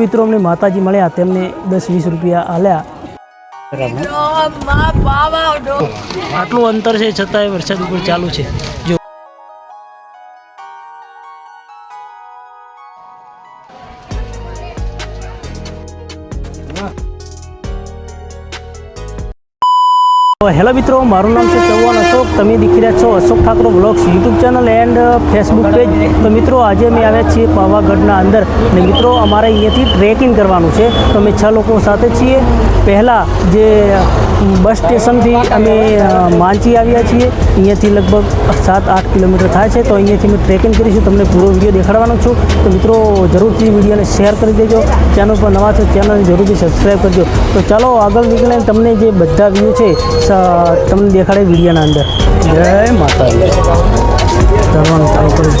મિત્રો અમને માતાજી મળ્યા તેમને દસ વીસ રૂપિયા આલ્યા. આટલું અંતર છે છતાંય વરસાદ ઉપર ચાલુ છે. જો હેલો મિત્રો, મારું નામ છે ચૌહાણ અશોક. તમે દેખી રહ્યા છો Ashok Thakor blogs YouTube channel and Facebook page. તો મિત્રો, આજે અમે આવ્યા છીએ પાવાગઢના અંદર અને મિત્રો, અમારે અહીંયાથી ટ્રેકિંગ કરવાનું છે. તો અમે છ લોકો સાથે છીએ. પહેલાં જે બસ સ્ટેશનથી અમે માંચી આવ્યા છીએ. અહીંયાથી લગભગ સાત, આઠ કિલોમીટર થાય છે. તો અહીંયાથી અમે ટ્રેકિંગ કરીશું. તમને પૂરો વીડિયો દેખાડવાનો છું. તો મિત્રો, જરૂરથી વિડીયોને શેર કરી દેજો. ચેનલ પર નવા છો ચેનલને જરૂરથી સબસ્ક્રાઈબ કરજો. તો ચાલો, આગળ નીકળીને તમને જે બધા વ્યૂ છે તમને દેખાડે વિડીયોના અંદર. જય માતાજી. કરવાનું ચાલુ કરી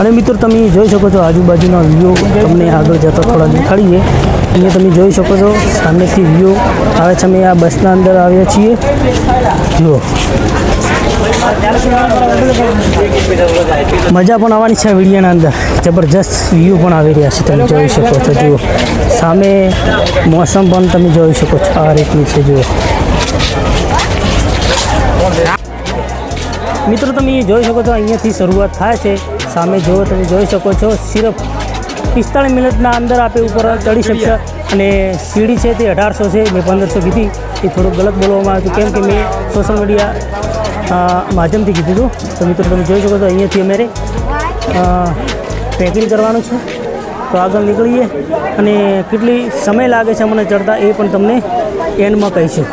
અને મિત્રો, તમે જોઈ શકો છો આજુબાજુના વ્યૂ તમને આગળ જતા થોડા દેખાડીએ. અહીંયા તમે જોઈ શકો છો, સામેથી વ્યૂ આવે છે અમે આ બસના અંદર આવ્યા છીએ. જુઓ. મજા પણ આવવાની છે વિડીયાના અંદર. જબરજસ્ત વ્યૂ પણ આવી રહ્યા છે, તમે જોઈ શકો છો, જુઓ. સામે મોસમ પણ તમે જોઈ શકો છો, આ રીતની છે, જુઓ. મિત્રો, તમે જોઈ શકો છો, અહીંયાથી શરૂઆત થાય છે. સામે જુઓ, તમે જોઈ શકો છો સિર્ફ પિસ્તાળીસ મિનિટના અંદર આપે ઉપર ચડી શકશે. અને સીડી છે તે અઢારસો છે, મેં પંદરસો કીધી. એ થોડુંક ગલત બોલવામાં આવ્યું કેમ કે મેં સોશિયલ મીડિયા માધ્યમથી કીધું હતું. તો મિત્રો, તમે જોઈ શકો છો, અહીંયાથી અમારે ટ્રેકિંગ કરવાનું છે. તો આગળ નીકળીએ. અને કેટલી સમય લાગે છે મને ચડતા એ પણ તમને એન્ડમાં કહીશું.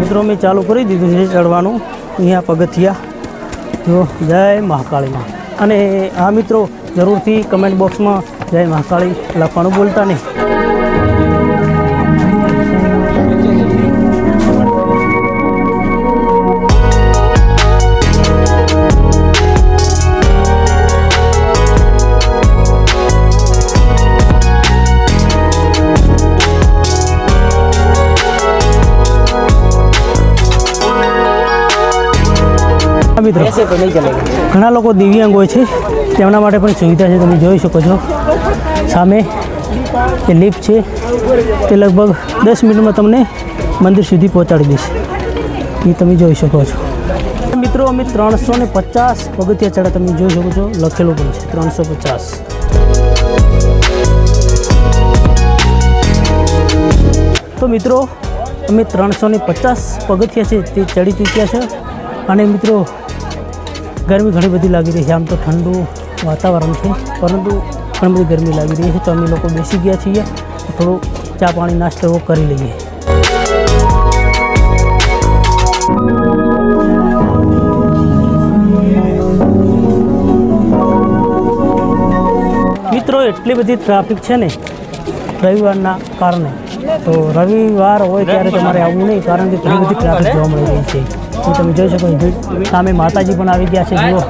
મિત્રો, મેં ચાલુ કરી દીધું છે ચડવાનું. અહીંયા પગથિયા. જો જય મહાકાળીમાં અને આ મિત્રો જરૂરથી કમેન્ટ બોક્સમાં જય મહાકાળી લખવાનું બોલતા નહીં. મિત્રો? ઘણા લોકો દિવ્યાંગ હોય છે. તેમના માટે પણ સુવિધા છે તમે જોઈ શકો છો. સામે એ લિફ્ટ છે તે લગભગ દસ મિનિટમાં તમને મંદિર સુધી પહોંચાડી દેશે એ તમે જોઈ શકો છો. મિત્રો અમે ત્રણસો ને પચાસ પગથિયા ચડા તમે જોઈ શકો છો. લખેલું પણ છે ત્રણસો પચાસ. તો મિત્રો અમે ત્રણસો ને પચાસ પગથિયા છે તે ચડી ચૂક્યા છે. અને મિત્રો ગરમી ઘણી બધી લાગી રહી છે. આમ તો ઠંડુ વાતાવરણ છે પરંતુ ઘણી બધી ગરમી લાગી રહી છે. તો અમે લોકો બેસી ગયા છીએ. થોડું ચા પાણી નાસ્તો કરી લઈએ. મિત્રો એટલી બધી ટ્રાફિક છે ને રવિવારના કારણે. તો રવિવાર હોય ત્યારે તમારે આવવું નહીં કારણ કે ઘણી બધી ટ્રાફિક જોવા મળી રહી છે. એ તમે જોઈ શકો સામે માતાજી પણ આવી ગયા છે, જુઓ.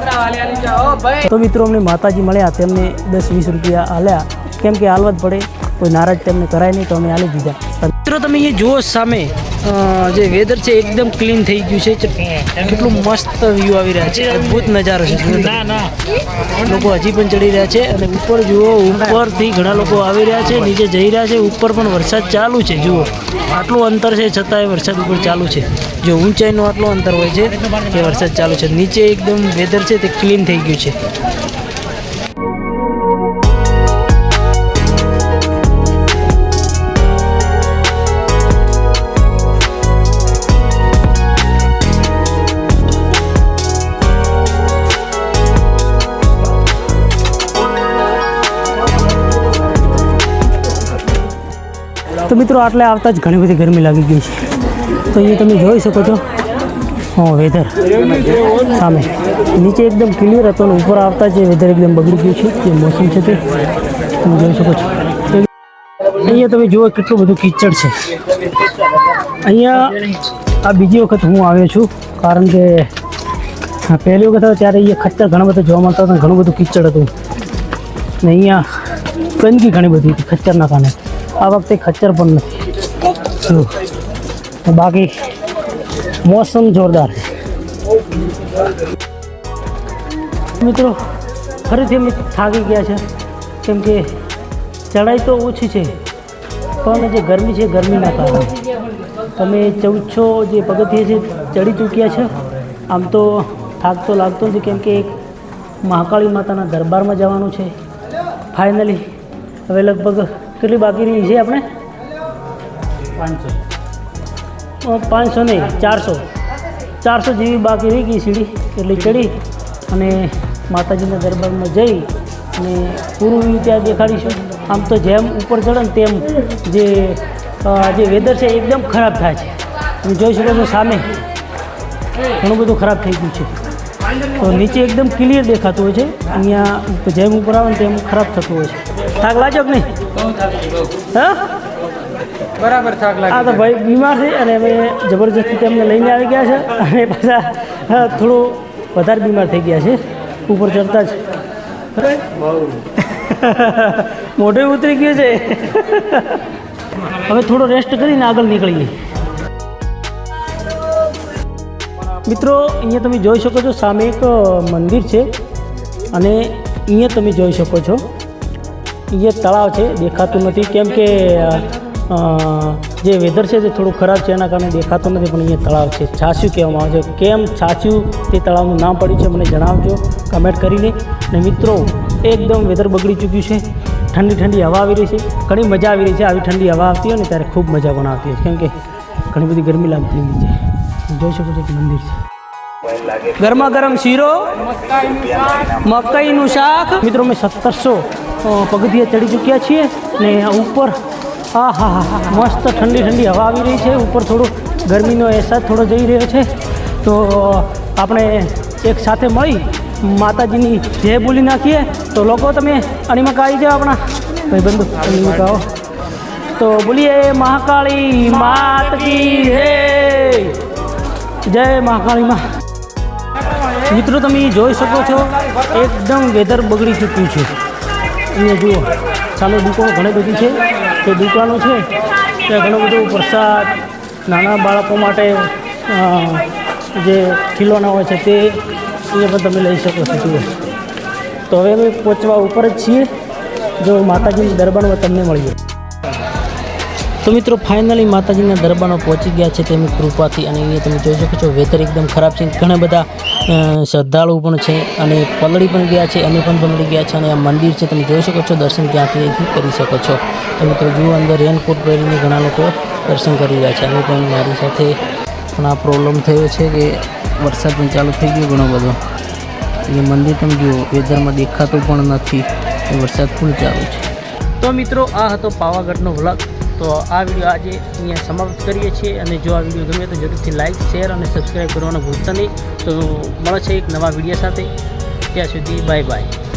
તો મિત્રો, અમને માતાજી મળ્યા, તેમને દસ વીસ રૂપિયા આલ્યા. કેમ કે હાલવા જ પડે, કોઈ નારાજ તેમને કરાય નહીં, તો અમે આલી દીધા. મિત્રો, તમે અહીંયા જુઓ સામે. જે વેધર છે એકદમ ક્લીન થઈ ગયું છે. કેટલું મસ્ત વ્યૂ આવી રહ્યા છે. અદ્ભુત નજારો છે. લોકો હજી પણ ચડી રહ્યા છે અને ઉપર જુઓ ઉપરથી ઘણા લોકો આવી રહ્યા છે નીચે જઈ રહ્યા છે. ઉપર પણ વરસાદ ચાલુ છે. જુઓ. આટલું અંતર છે છતાંય વરસાદ ઉપર ચાલુ છે. જો ઊંચાઈનું આટલું અંતર હોય છે કે વરસાદ ચાલુ છે. નીચે એકદમ વેધર છે તે ક્લીન થઈ ગયું છે. તો મિત્રો આટલે આવતા જ ઘણી બધી ગરમી લાગી ગઈ છે. તો અહીંયા તમે જોઈ શકો છો. હા વેધર સામે. નીચે એકદમ ક્લિયર હતો અને ઉપર આવતા જ વેધર એકદમ બગડી ગયું છે. જે મોસમ છે તે. તમે જોઈ શકો છો. અહીંયા તમે જુઓ કેટલું બધું કિચડ છે. અહીંયા આ બીજી વખત હું આવ્યો છું. કારણ કે પહેલી વખત હતો ત્યારે અહીંયા ખચ્ચર ઘણા બધા જોવા મળતા હતા ઘણું બધું કિચડ હતું. ને અહીંયા ગંદકી ઘણી બધી હતી ખચ્ચરના કારણે. આ વખતે ખચ્ચર પણ નથી. બાકી મોસમ જોરદાર છે. મિત્રો, ફરીથી અમે થાકી ગયા છે. કેમ કે ચડાઈ તો ઓછી છે, પણ જે ગરમી છે, ગરમીના કારણે. તમે ચૌદસો જે પગથિયે છે ચડી ચૂક્યા છે. આમ તો થાક તો લાગતો નથી, કેમ કે મહાકાળી માતાના દરબારમાં જવાનું છે. ફાઇનલી હવે લગભગ કેટલી બાકી રહી છે આપણે? પાંચસો. પાંચસો નહીં ચારસો. ચારસો જેવી બાકી રહી ગઈ સીડી એટલે ચડી. અને માતાજીના દરબારમાં જઈ અને પૂરું ત્યાં દેખાડીશું. આમ તો જેમ ઉપર ચડે ને તેમ જે જે વેધર છે એકદમ ખરાબ થાય છે. તમે જોઈ શકો છો સામે ઘણું બધું ખરાબ થઈ ગયું છે. તો નીચે એકદમ ક્લિયર દેખાતું હોય છે. અહીંયા જેમ ઉપર આવે ને તેમ ખરાબ થતું હોય છે. થાક લાગ્યો કે નહીં? હા? બરાબર થાક આ તો ભાઈ બીમાર છે અને અમે જબરજસ્તી તેમને લઈને આવી ગયા છે અને પાછા થોડું વધારે બીમાર થઈ ગયા છે. ઉપર ચડતા જ. મોઢે ઉતરી ગયું છે. હવે થોડો રેસ્ટ કરીને આગળ નીકળીએ. મિત્રો અહીંયા તમે જોઈ શકો છો સામે એક મંદિર છે અને અહીંયા તમે જોઈ શકો છો. અહીંયા તળાવ છે, દેખાતું નથી. કેમ કે જે વેધર છે તે થોડું ખરાબ છે, એના કારણે દેખાતું નથી, પણ અહીંયા તળાવ છે. છાસ્યું કહેવામાં આવે છે. કેમ છાસ્યું તે તળાવનું નામ પડ્યું છે, મને જણાવજો. કમેન્ટ કરીને. અને મિત્રો, એકદમ વેધર બગડી ચૂક્યું છે. ઠંડી ઠંડી હવા આવી રહી છે. ઘણી મજા આવી રહી છે. આવી ઠંડી હવા આવતી હોય ને, ત્યારે ખૂબ મજા પણ આવતી હોય કેમ કે, ઘણી બધી ગરમી લાગતી હોય છે. જોઈ શકો છો કે મંદિર છે. ગરમા ગરમ શીરો, મકાઈનું શાક. મિત્રો મેં સત્તરસો પગથિયે ચડી ચૂક્યા છીએ ને ઉપર હા હા હા હા, મસ્ત ઠંડી ઠંડી હવા આવી રહી છે. ઉપર થોડું ગરમીનો અહેસાસ થોડો જઈ રહ્યો છે. તો આપણે એક સાથે મળી માતાજીની જય બોલી નાખીએ. તો લોકો તમે અણીમાં કાઢી જાઓ આપણા? ભાઈ બંધુ, અણીમાં આવો. તો બોલીએ, મહાકાળી માત કી જય જય મહાકાળી મિત્રો, તમે જોઈ શકો છો, એકદમ વેધર બગડી ચૂક્યું છે. અહીંયા જુઓ. સામે દુકાનો ઘણી બધી છે. તે દુકાનો છે. ત્યાં ઘણો બધો પ્રસાદ નાના બાળકો માટે જે ખીલોના હોય છે તે એ પણ તમે લઈ શકો છો. જુઓ. તો હવે અમે પહોંચવા ઉપર જ છીએ. જો માતાજીની દરબારમાં તમને મળીએ તો મિત્રો ફાઇનલી માતાજીના દરબારમાં પહોંચી ગયા છે તેમની કૃપાથી અને અહીંયા તમે જોઈ શકો છો વેધર એકદમ ખરાબ છે. ઘણા બધા શ્રદ્ધાળુ પણ છે અને પલળી પણ ગયા છે, અમે પણ પલળી ગયા છે અને આ મંદિર છે, તમે જોઈ શકો છો, દર્શન ત્યાંથી અહીંથી કરી શકો છો. તો મિત્રો, જુઓ અંદર રેનકોટ પહેરીને ઘણા લોકો દર્શન કરી રહ્યા છે. અમે પણ મારી સાથે પણ આ પ્રોબ્લેમ થયો છે કે વરસાદ પણ ચાલુ થઈ ગયો ઘણો બધો. એ મંદિર તમે જુઓ વેધરમાં દેખાતું પણ નથી, વરસાદ ફૂલ ચાલુ છે. તો મિત્રો, આ હતો પાવાગઢનો વ્લોગ તો આ વીડિયો આજે અહીંયા સમાપ્ત કરીએ છીએ અને જો આ વીડિયો ગમે તો જરૂરથી લાઇક શેર અને સબસ્ક્રાઈબ કરવાનું ભૂલતા નહીં. તો મળે છે એક નવા વીડિયો સાથે. ત્યાં સુધી બાય બાય